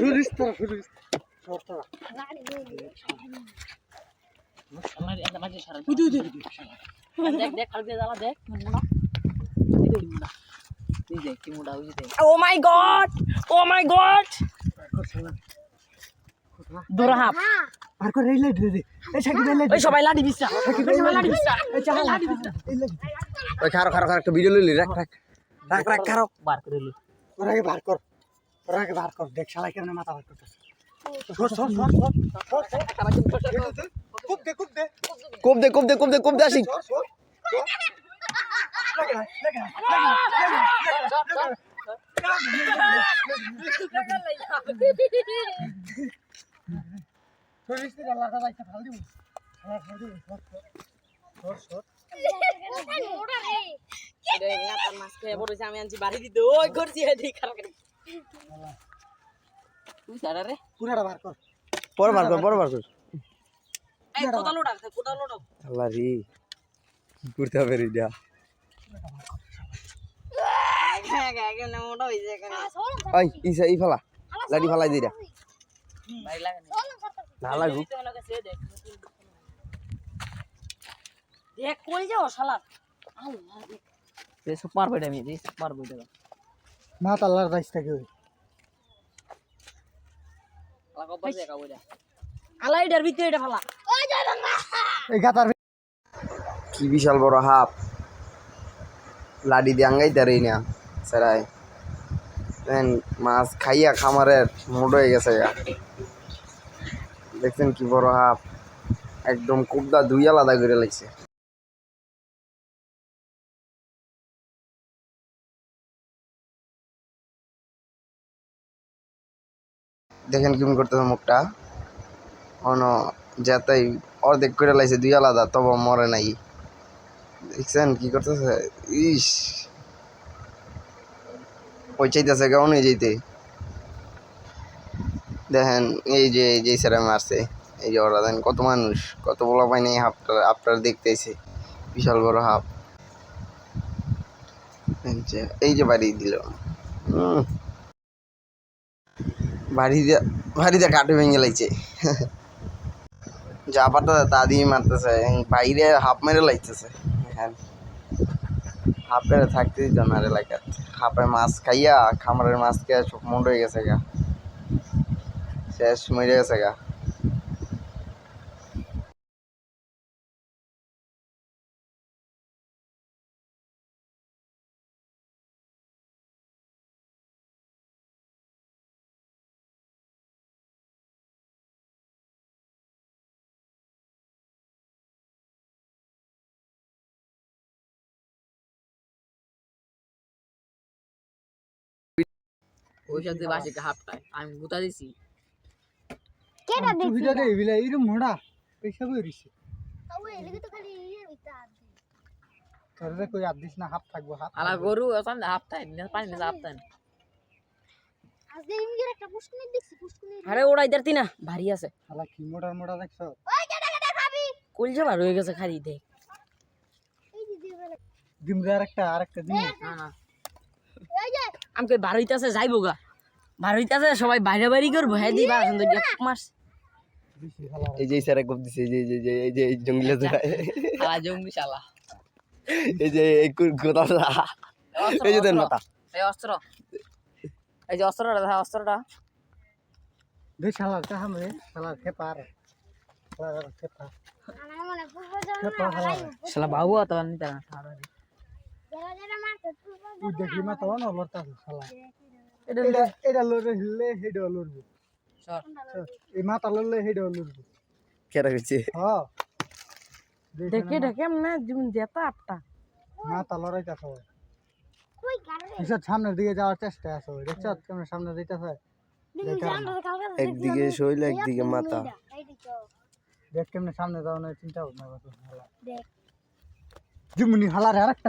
শুরিস তোরা শুরিস সর তোরা দেখ দেখ কালকে জ্বালা দেখ। দেখ কি মোটা হয়েছে দেখ। Oh my god! Oh my God! দূরা half আর করে লাইট দে দে। এই ওই সবাই সবাই এই এই লাইট ওই খারো খারো খারো একটা ভিডিও লইলি রাখ রাখ। রাখ রাখ খারো। বার করে লি ওর আগে বার কর। ওর আগে বার কর দেখ শালা কেমনে মাথা বার করতেছে। সর সর সর সর সর। কুপ দে কুপ দে কোপ দে। কোপ দে আসি। তার আমি আনছি বাড়ি দিতে। ওই করছি খারাপ তুই সারা রে। পুরাটা বার কর। পর বার কর পর বার কর। এই কোদাল ওটা কোদাল ওটা আল্লাহ রে কি করতে হবে রে এটা? কেমন মোটা হয়েছে এখানে ওই ইসা ই ফালা লাডি ফালাই দিরা না না লাগু। দেখ দেখ কই যাও শালা। রে সুপার বইটা আমি রে সুপার বইটা রাইস থাকে ওই? আলাইডার ভিতরে এটা ফালা। এই গাতার কি বিশাল বড় হাফ লাডি দিয়ে আঙ্গাই তারি না সেরাই। মাছ খাইয়া খামারের মোট হয়ে গেছে গা। দেখছেন কি বড় হাফ একদম কুবদা দুই আলাদা করে লাগছে। দেখেন কেমন করতেছে মুখটা। অন যাতেই অর্ধেক করে লাইছে, দুই আলাদা তবে মরে নাই। দেখছেন কি করতেছে? ইস। ওই চাইতেছে কেমন যেতে দেখেন, এই যে এই যে স্যার মারছে, এই যে ওরা, দেখেন কত মানুষ, কত বলা পায়নি হাফটার হাফটা আপনার দেখতেছে। বিশাল বড় হাফ এই যে- বাড়ি দিল। উম। বাড়ি দিয়া কাটে ভেঙে লাগছে। যা পাটা তা দিয়ে মারতেছে বাইরে হাফ মেরে লাগতেছে হ্যাঁ হাফ মেরে থাকতে দিত না এলাকার হাফে মাছ খাইয়া, খামারের মাছ খেয়ে চোখ মুন্ড হয়ে গেছে গা। শেষ মরে গেছে গা। ওই সাথে বাসে হাফটায় আমি গুতা দিছি সুবিধা দে বিলা এরম মোড়া পয়সা বই রিছে তোরে কই আপ দিস না হাফ থাকব হাফ আলা গরু সামনে হাফটায় পানি নিয়ে হাফটায় আরে ওড়াই দাঁড়তি না ভারী আছে শালা কি মোড়ার মোড়া দেখছ কলজা বার হয়ে গেছে খালি দেখ ডিম দে আরেকটা আরেকটা দিন না না আমাকে বার হইতাছে যাইবো গা। বার হইতাছে সবাই বাইরে বাইরে করব। হ্যাঁ দিবা এখন তো এক মাস এই যে স্যার কোপ দিছে এই যে এই যে- এই যে এই জঙ্গলে শালা জঙ্গি শালা। এই যে এই গোদা অস্ত্র, এই যে দেন। মাথা। এই অস্ত্র। এই যে অস্ত্রটা দেখা অস্ত্রটা। দে শালা কাহাম রে। শালা খেপার শালা খেপা। খেপা শালা। শালা বাবু তো নিতে না। তুই দেখলি মা তো না লড়তা শালা। এটা এটা এটা লড়ে হিললে হেডে লড়বো। এই মাথা লড়লে হেডে লড়বো। কেরা গেছে হ্যাঁ দেখে দেখে এমনি যেমন যেতা আটটা মাথা লড়াইতে আছে সামনের দিকে যাওয়ার চেষ্টা আছে দেখছ? কেমন সামনে দিতেছে একদিকে শৈল একদিকে মাথা। দেখ। কেমনে সামনে যাও না চিন্তা ভাবনা হালা দিমুনি হালারে আরেকটা